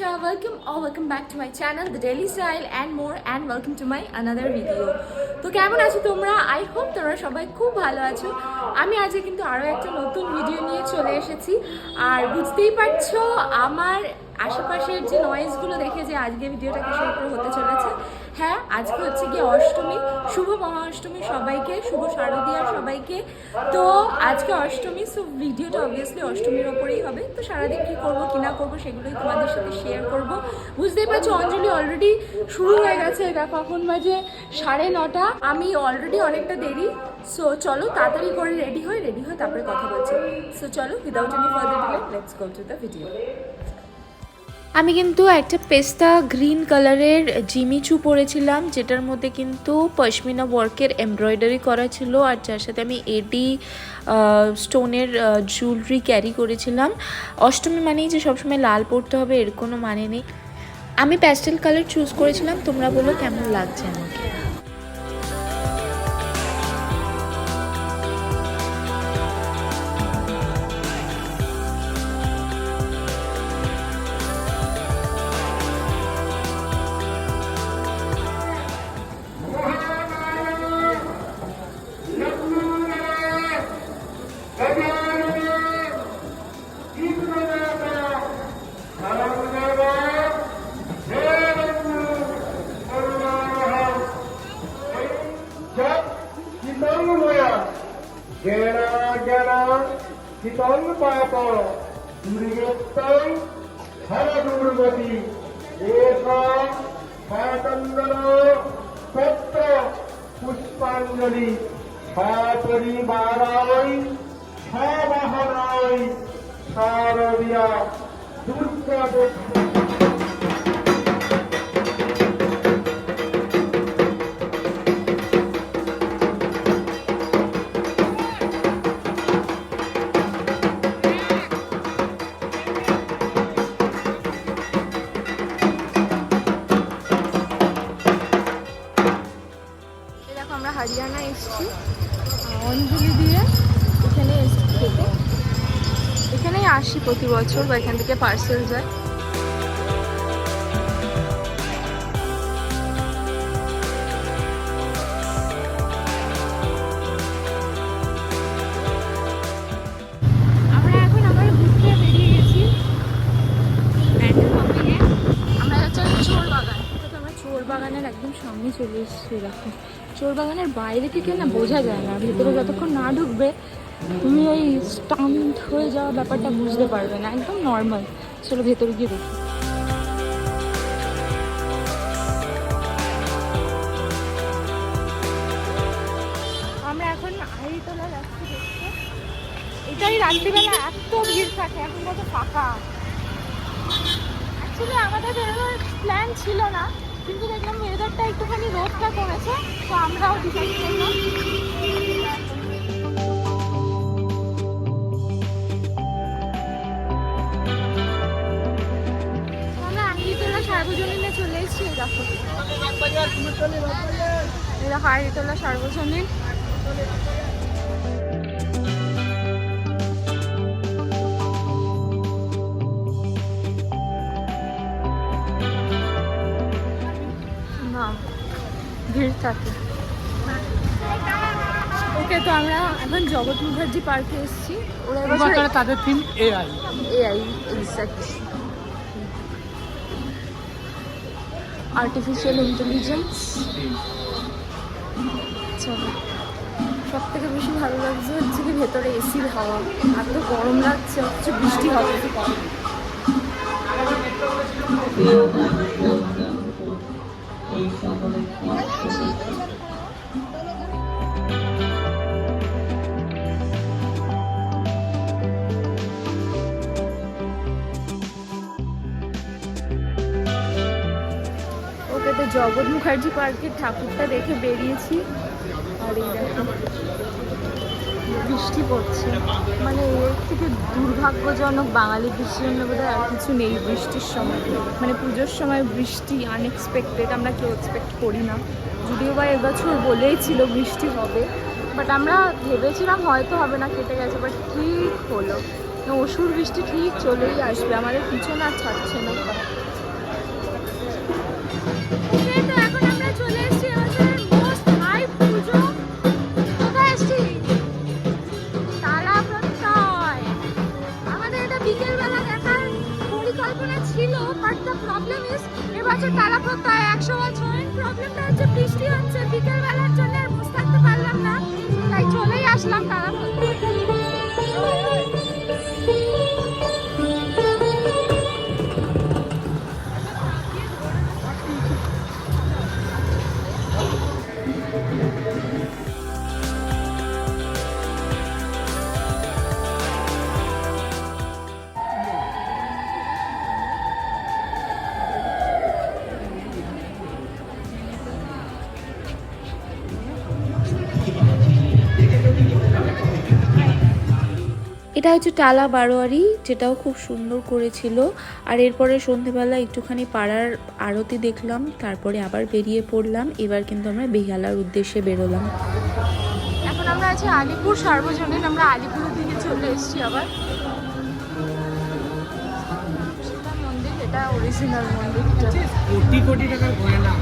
Isha. Welcome or welcome back to my channel, The Daily Style and more and welcome to my another video. তো কেমন আছো তোমরা I hope তোমরা সবাই খুব ভালো আছো আমি আজকে কিন্তু আরও একটা নতুন ভিডিও নিয়ে চলে এসেছি আর বুঝতেই পারছ আমার আশেপাশের যে নয়েজগুলো দেখে যে আজকে ভিডিওটা কিসের হতে চলেছে হ্যাঁ আজকে হচ্ছে গিয়ে অষ্টমী শুভ মহা অষ্টমী সবাইকে, শুভ শারদীয়ার সবাইকে। তো আজকে অষ্টমী সো ভিডিওটা অবভিয়াসলি অষ্টমীর ওপরেই হবে। তো সারাদিন কী করব, কি না করব, সেগুলোই তোমাদের সাথে শেয়ার করব। বুঝতেই পারছ, অঞ্জলি অলরেডি শুরু হয়ে গেছে। এটা কখন বাজে? সাড়ে নটা। আমি অলরেডি অনেকটা দেরি। সো চলো, তাড়াতাড়ি করে রেডি হই রেডি হয়ে তারপরে কথা বলছি। সো চলো without any further delay let's go to the video আমি কিন্তু একটা পেস্তা গ্রিন কালারের জিমিচু পরেছিলাম, যেটার মধ্যে কিন্তু পশমিনা ওয়ার্কের এমব্রয়ডারি করা ছিল আর যার সাথে আমি এডি স্টোনের জুয়েলারি ক্যারি করেছিলাম। অষ্টমী মানেই যে সবসময় লাল পরতে হবে, এর কোনো মানে নেই। আমি প্যাস্টেল কালার চুজ করেছিলাম, তোমরা বলো কেমন লাগছে আমাকে? শীতল পাপ দুর্গোত্তম হর দুর্গতি এষ সচন্দন সত্য পুষ্পাঞ্জলি। সপরিবারায় সবাহনায় শারদীয়া দুর্গা প্রতি বছর বা এখান থেকে পার্সেল যায়। আমরা এখন আবার ঘুরতে বেরিয়ে গেছি। ব্যান্ডেল হপিংয়ে আমরা যাচ্ছি চোর বাগান। তো চোর বাগানের একদম সামনে চলে এসেছি দেখো চোর বাগানের বাইরে থেকে না বোঝা যায় না ভেতরে যতক্ষণ না ঢুকবে তুমি ওই স্টাম্প হয়ে যাওয়া ব্যাপারটা বুঝতে পারবে না, একদম নর্মাল চলো ভেতরে গিয়ে দেখি। আমরা এখন আড়িতলা যাচ্ছি এটাই রাত্রিবেলা এত ভিড় থাকে, এখন কত ফাঁকা। অ্যাকচুয়ালি আমাদের প্ল্যান ছিল না, কিন্তু দেখলাম ওয়েদারটা একটুখানি রোদটা কমেছে, তো আমরাও ডিসাইড করলাম। সার্বজনীনে চলে এসেছি দেখো। এই দেখো আড়িতলা সার্বজনীন। ভিড় থাকে। ওকে তো আমরা এখন জগৎ মুখার্জি পার্কে এসেছি। ওরা তাদের theme AI AI exact artificial intelligence সব থেকে বেশি ভালো লাগছে হচ্ছে কি ভেতরে এসির হাওয়া। এত গরম লাগছে হচ্ছে বৃষ্টি হবে। একটু তো জগৎ মুখার্জি পার্কের ঠাকুরটা দেখে বেরিয়েছি। আর এই দেখো, বৃষ্টি পড়ছে। মানে এর থেকে দুর্ভাগ্যজনক বাঙালি বৃষ্টির জন্য বোধ আর কিছু নেই বৃষ্টির সময়। মানে পুজোর সময় বৃষ্টি আনএক্সপেক্টেড আমরা কেউ এক্সপেক্ট করি না। যদিও বা এবছর বলেই ছিল বৃষ্টি হবে। বাট আমরা ভেবেছিলাম হয়তো হবে না, কেটে গেছে বাট ঠিক হলো। অসুর বৃষ্টি ঠিক চলেই আসবে, আমাদের পিছনে আর ছাড়ছে না। বিকেলবেলা দেখার পরিকল্পনা ছিল বাট দ্য প্রবলেম ইজ এবছর তারা প্রত্যয় একশো বছর। প্রবলেমটা হচ্ছে বৃষ্টি হচ্ছে, বিকেলবেলার জন্য আর বসে থাকতে পারলাম না। তাই চলেই আসলাম তারা এটা হচ্ছে টালা বারোয়ারি যেটাও খুব সুন্দর করেছিল। আর এরপরে সন্ধেবেলা একটুখানি পাড়ার আরতি দেখলাম তারপরে আবার বেরিয়ে পড়লাম। এবার কিন্তু আমরা বেহালার উদ্দেশ্যে বেরোলাম। এখন আমরা আছি আলিপুর সার্বজনীন আমরা আলিপুরের দিকে চলে এসেছি আবার। মন্দির এটা অরিজিনাল মন্দির। কোটি কোটি টাকার গয়না।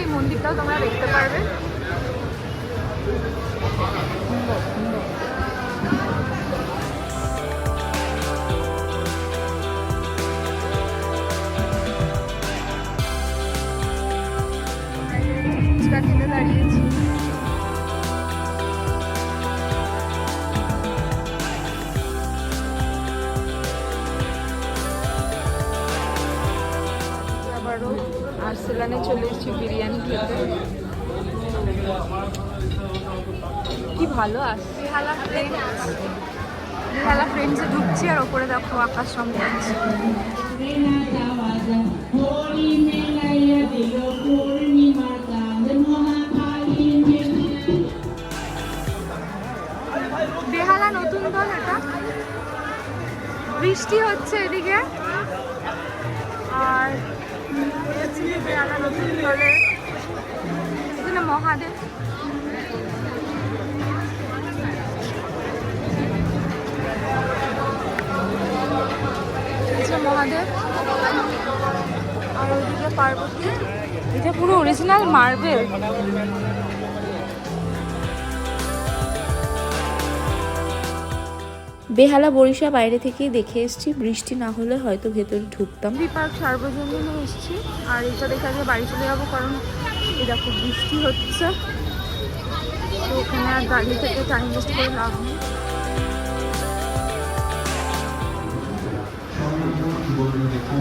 এই মন্দিরটাও তোমরা দেখতে পারবে। চলে এসেছি বিরিয়ানি খেতে। কি ভালো আসছে। বেহালা ফ্রেন্ডস বেহালা ফ্রেন্ডসে ঢুকছি আর ওপরে দেখো আকাশ রঙ বেহালা নতুন দল এটা। বৃষ্টি হচ্ছে এদিকে। আর বেহালা নতুন দলের এখানে মহাদেব। মহাদেব আর ওইদিকে পার্বতী। এটা পুরো অরিজিনাল মার্বেল বেহালা বরিশা বাইরে থেকেই দেখে এসেছি বৃষ্টি না হলে হয়তো ভেতরে ঢুকতাম। পার্ক সার্বজনীনে এসেছি আর এটা দেখে আগে বাড়ি চলে যাব কারণ এই দেখো বৃষ্টি হচ্ছে। তো ওখানে আর দাঁড়িয়ে থেকে টাইম ওয়েস্ট করে লাভ নেই। জীবনের দেখুন।